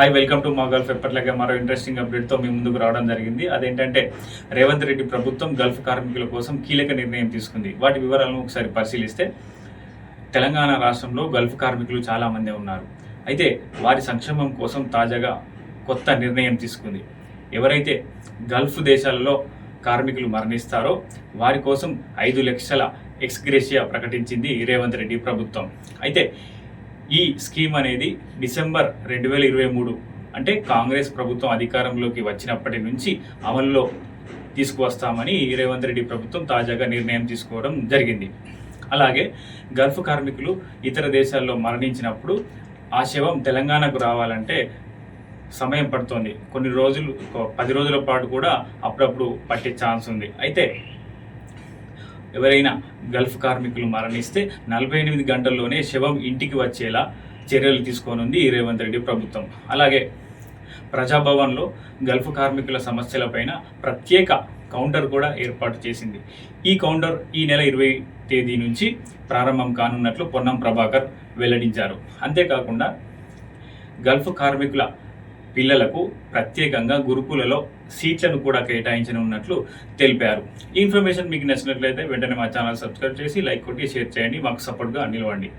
Hi welcome to మా Gulf ఎప్పటిలాగే మరో ఇంట్రెస్టింగ్ అప్డేట్తో మీ ముందుకు రావడం జరిగింది. అదేంటంటే రేవంత్ రెడ్డి ప్రభుత్వం గల్ఫ్ కార్మికుల కోసం కీలక నిర్ణయం తీసుకుంది. వాటి వివరాలను ఒకసారి పరిశీలిస్తే తెలంగాణ రాష్ట్రంలో గల్ఫ్ కార్మికులు చాలామందే ఉన్నారు. అయితే వారి సంక్షేమం కోసం తాజాగా కొత్త నిర్ణయం తీసుకుంది. ఎవరైతే గల్ఫ్ దేశాలలో కార్మికులు మరణిస్తారో వారి కోసం ఐదు లక్షల ఎక్స్గ్రేషియా ప్రకటించింది రేవంత్ రెడ్డి ప్రభుత్వం. అయితే ఈ స్కీమ్ అనేది డిసెంబర్ రెండు వేల ఇరవై మూడు అంటే కాంగ్రెస్ ప్రభుత్వం అధికారంలోకి వచ్చినప్పటి నుంచి అమల్లో తీసుకువస్తామని రేవంత్ రెడ్డి ప్రభుత్వం తాజాగా నిర్ణయం తీసుకోవడం జరిగింది. అలాగే గల్ఫ్ కార్మికులు ఇతర దేశాల్లో మరణించినప్పుడు ఆ శవం తెలంగాణకు రావాలంటే సమయం పడుతోంది. కొన్ని రోజులు పది రోజుల పాటు కూడా అప్పుడప్పుడు పట్టే ఛాన్స్ ఉంది. అయితే ఎవరైనా గల్ఫ్ కార్మికులు మరణిస్తే నలభై ఎనిమిది గంటల్లోనే శవం ఇంటికి వచ్చేలా చర్యలు తీసుకోనుంది రేవంత్ రెడ్డి ప్రభుత్వం. అలాగే ప్రజాభవన్లో గల్ఫ్ కార్మికుల సమస్యలపైన ప్రత్యేక కౌంటర్ కూడా ఏర్పాటు చేసింది. ఈ కౌంటర్ ఈ నెల ఇరవై తేదీ నుంచి ప్రారంభం కానున్నట్లు పొన్నం ప్రభాకర్ వెల్లడించారు. అంతేకాకుండా గల్ఫ్ కార్మికుల పిల్లలకు ప్రత్యేకంగా గురుకులలో సీట్లను కూడా కేటాయించనున్నట్లు తెలిపారు. ఈ ఇన్ఫర్మేషన్ మీకు నచ్చినట్లయితే వెంటనే మా ఛానల్ సబ్స్క్రైబ్ చేసి లైక్ కొట్టి షేర్ చేయండి. మాకు సపోర్ట్గా నిలవండి